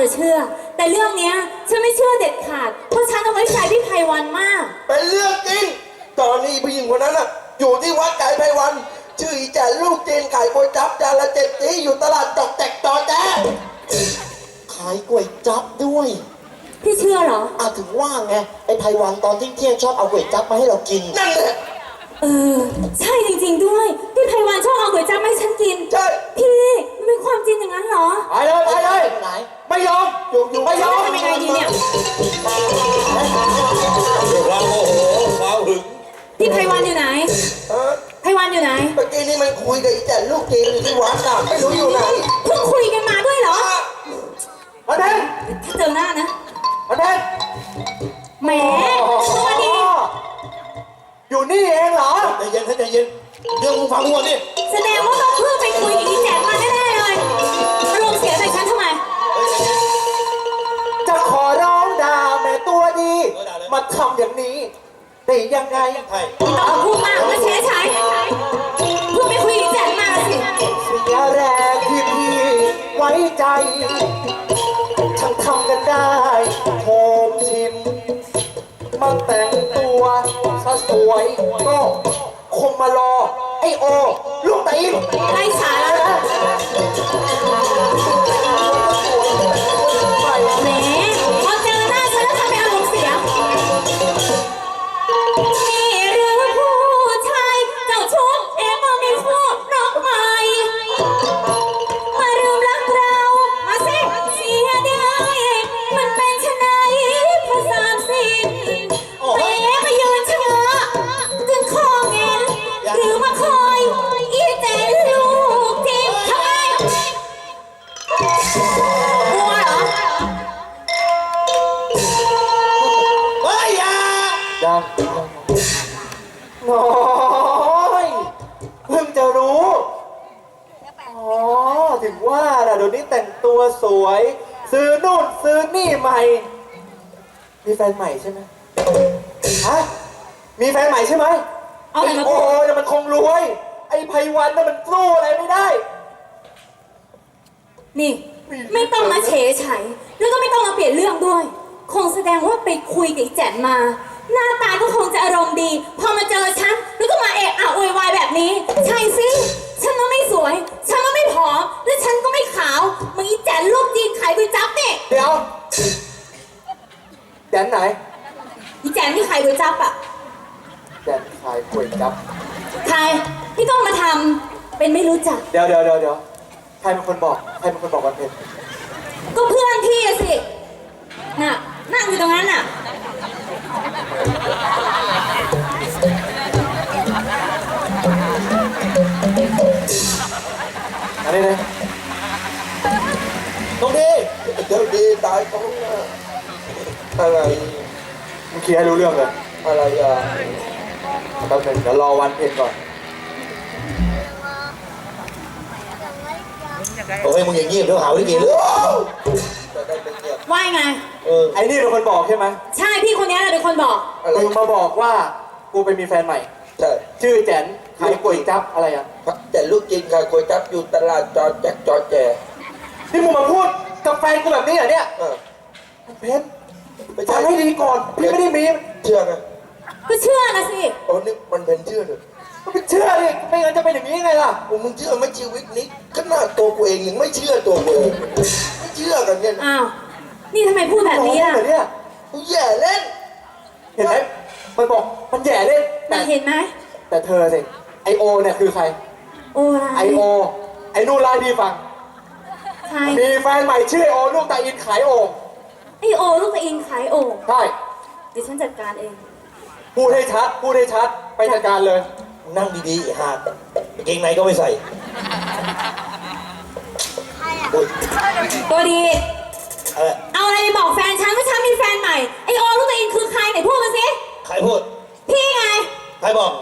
จะเชื่อ แต่เรื่องเนี้ยฉันไม่เชื่อเด็ดขาด เพราะฉันเอาไว้ใจพี่ไพวันมาก เป็นเรื่องจริง ตอนนี้ผู้หญิงคนนั้นน่ะ อยู่ที่วัดไก่ไพวัน ชื่ออีแจนลูกจีนขายก๋วยจั๊บจานละเจ็ดจีอยู่ตลาดจอกแจกจอแจ๊ขายก๋วยจั๊บด้วยพี่เชื่อเหรอ อาถึงว่าไงไอ้ไพวันตอนที่เที่ยงชอบเอาก๋วยจั๊บมาให้เรากิน นั่นแหละ เออ ใช่จริง ๆ ด้วย พี่ไพวันชอบเอาก๋วยจั๊บมาให้ฉันกิน ใช่ พี่ มันเป็นความจริงอย่างนั้นเหรอ ไปเลยไปเลยไหนไม่ยอมอยู่อยู่ไม่ยอมทำยังไงดีเนี่ย ความโมโหความหึงพี่ไพวันอยู่ไหน เออไพวันอยู่ไหน เมื่อกี้นี่มันคุยกับอีแจนลูกจีนอยู่ที่วัดน่ะไม่รู้อยู่ไหนเพิ่งคุยกันมาด้วยเหรอ มาเด่นถ้าเจอหน้านะมาเด่นแหมตัวดี อยู่นี่เองเหรอ ใจเย็นใจเย็นเรื่องมึงฟังกูก่อนดิแสดงว่าต้องเพื่อไปคุยกับอีแจกมาแน่ๆเลยอารมณ์เสียใส่ฉันทำไมจะขอร้องด่าแม่ตัวดีมาทำอย่างนี้ได้ยังไงใช่ไม่ต้องมาพูดมากมาเฉยเฉยเพื่อไปคุยกับอีแจกมาสิ เสียแรงที่พี่ไว้ใจช่างทำกันได้โหมชิมมาแต่งตั วซะสวย ก็ คงมารอ ไอโอ ลูกตีน ไร้สาระ ว่าล่ะเดี๋ยวนี้แต่งตัวสวย ซื้อนู่นซื้อนี่ใหม่ มีแฟนใหม่ใช่ไหมฮะมีแฟนใหม่ใช่ไหมเอาอะไรมาโอ้พูดยเนี่ยมันคงรวย ไอ้ไพวันน่ะมันสู้อะไรไม่ได้ นี่ ไม่ต้องมาเฉยไฉแล้วก็ไม่ต้องมาเปลี่ยนเรื่องด้วย คงแสดงว่าไปคุยกับอีแจ๋นมา หน้าตาก็คงจะอารมณ์ดี พอมาเจอฉัน แล้วก็มาเอะอะโวยวายแบบนี้ ใช่สิ ฉันก็ไม่สวย ฉันก็ไม่ผอม และฉันก็ไม่ขาวเหมึงอีแจ๋นลูกจีนขายก๋วยจั๊บเนี่ยเดี๋ยวแดนไหนอีแจ๋นที่ขายก๋วยจั๊บอะแดนขายก๋วยจั๊บใครที่ต้องมาทำเป็นไม่รู้จัก เดี๋ยวเดี๋ยวเดี๋ยวเดี๋ยวใครเป็นคนบอก ใครเป็นคนบอกวันเพ็ญก็เพื่อนพี่อะสิ น่ะ นั่งอยู่ตรงนั้นน่ะ อันนี้เลยต้องดีเดี๋ยวดีตายต้องหน้าอะไรมึงเคลียร์ให้รู้เรื่องเลยอะไรอะแป๊บนึงเดี๋ยวรอวันเพ็ญก่อนโอ้ยมึงอย่างเงียบเดี๋ยวหาวิธีเลยจะได้เป็นเงียบว่าไง เออไอ้นี่เป็นคนบอกใช่ไหมใช่พี่คนนี้แหละเป็นคนบอกอะไรมึงมาบอกว่ากูไปมีแฟนใหม่ ใช่ชื่อแจนขายก๋วยจั๊บอะไรอะแต่ลูกจีนขายก๋วยจั๊บอยู่ตลาดจอแจกจอแจนี่มึงมาพูดกับแฟนกูแบบนี้เหรอเนี่ยเออเพชรไปทำให้ดีก่อนพี่ไม่ได้มีเชื่อไหมก็เชื่อนะสิโอ้นี่มันเป็นเชื่อเลยไม่เชื่อดิไม่งั้นจะเป็นอย่างนี้ยังไงล่ะโอ้มึงเชื่อไหมชีวิตนี้ขนาดตัวกูเองยังไม่เชื่อตัวกูเองไม่เชื่อกันเนี่ยนะอ้าวนี่ทำไมพูดแบบนี้ล่ะเหรอเนี่ยกูแย่เล่นเห็นไหม มันบอกมันแย่เล่นแต่น่ะเห็นไหมแต่เธอสิไอโอเนี่ยคือใคร โอ้ไอไรโอ ไอนู่นไล่พี่ฟังใครมีแฟนใหม่ชื่อไอโอลูกตาอินขายโอ่งไอโอลูกตะอินขายโอ่งใช่เดี๋ยวฉันจัดการเอง พูดให้ชัด พูดให้ชัด ไปจัดการเลย นั่งดีๆอีหาดกางเกงในก็ไม่ใส่โอ้ยตัวดีอะไรเอาอะไรไปบอกแฟนฉันว่าฉันมีแฟนใหม่ ไอโอลูกตะอินคือใครไหนพูดมาสิ ใครพูด พี่ไง ใครบอก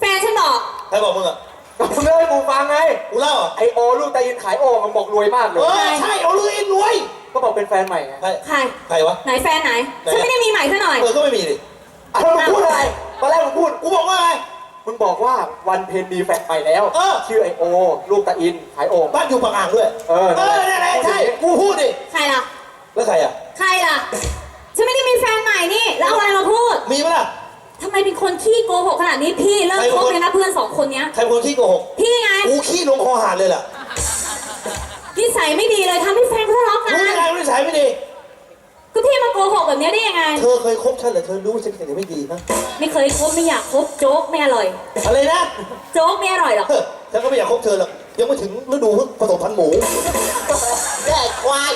แฟนฉันบอก ใครบอกมึงอะก็มึงเล่าให้กูฟังไง กูเล่าอะไอโอลูกตาอินขายโอ่งมันบอกรวยมากเลเอย อใช่เอาเลยรวยก็บอกเป็นแฟนใหม่ไงใครใคร ใครวะ ไหนแฟนไหน ฉันไม่ได้มีใหม่ซะหน่อย เออก็ไม่มีดิอะแล้วมึงพูดอะไรตอนแรกมึงพูด กูบอกว่าไงมมึงบอกว่าวันเพนมีแฟนใหม่แล้ว เออ ชื่อไอโอ ลูกตาอินขายโอ่งบ้านอยู่ปากอ่างด้วย เออเออนั่นแหละใช่ นาดนี้พี่เลิกใครเป็นคคนบเลยนะเพื่อนสองคนเนี้ย ใครเป็นคนขี้โกหกพี่ไงกูขี้ลงคอหาดเลยล่ะนิสัยไม่ดีเลยทำให้แฟนเขาทะเลาะกัรู้นได้ไงไม่ใช่ไม่ดี ก็พี่มาโกหกแบบนี้ได้ยังไง เธอเคยคบฉันเหรอเธอรู้ฉันเป็นไม่ดีนะไม่เคยคบไม่อยากคบโจ๊กไม่อร่อย อะไรนะโจ๊กไม่อร่อยหรอกเฮ้ยฉันก็ไม่อยากคบเธอหรอกยังไม่ถึงฤดูผสมพันธุ์หมูแย่ควาย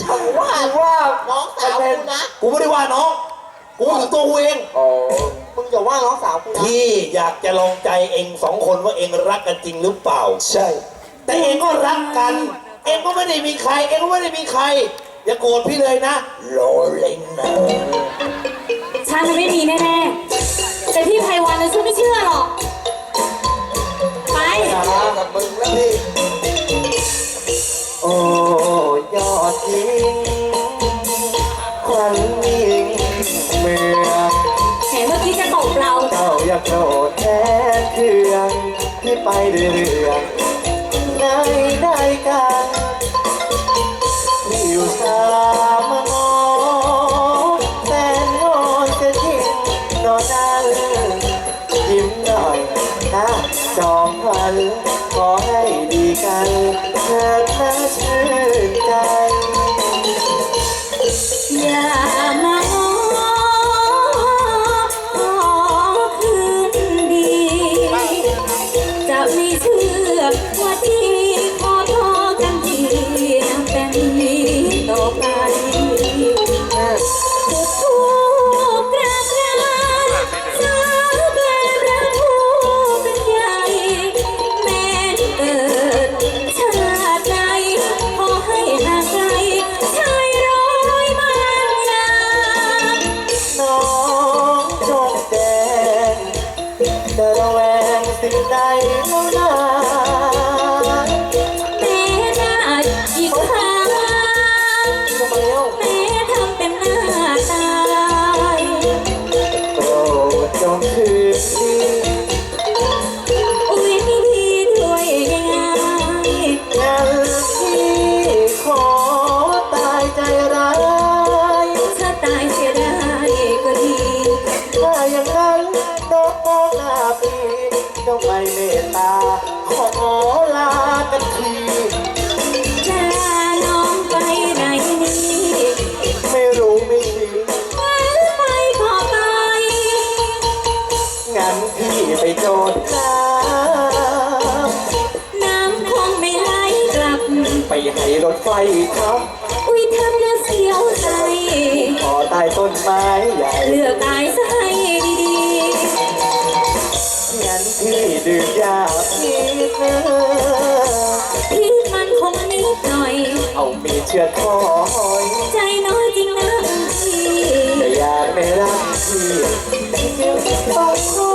ช่างว่าว่าน้องสาวกูนะ กูไม่ได้ว่าน้อง กูถึงตัวกูเอง อ๋อ มึงอย่าว่าน้องสาวกูนะพี่อยากจะลองใจเองสองคนว่าเองรักกันจริงหรือเปล่า ใช่ แต่เองก็รักกัน เองก็ไม่ได้มีใคร เองก็ไม่ได้มีใคร อย่าโกรธพี่เลยนะโลเล็งนะฉันน่ะไม่มีแน่ๆ แต่พี่ไพวันนะฉันไม่เชื่อหรอก ไป กับมึงแล้วพี่ โอ้ยอดหญิง โกรธแท้เครื่องที่ไปเรื่องในได้กันมีอยู่สา งสิ่ รถไฟทับ อุ้ยทำแล้วเสียวใจขอใต้ต้นไม้ใหญ่เลือกกายซะให้ดีงั้นพี่ดื่มยาพิษนะๆพี่มันคงนิดหน่อย เอามีดเชือดคอยใจน้อยจริงนะพี่แต่อยากไม่รักพี่จึงต้องขอ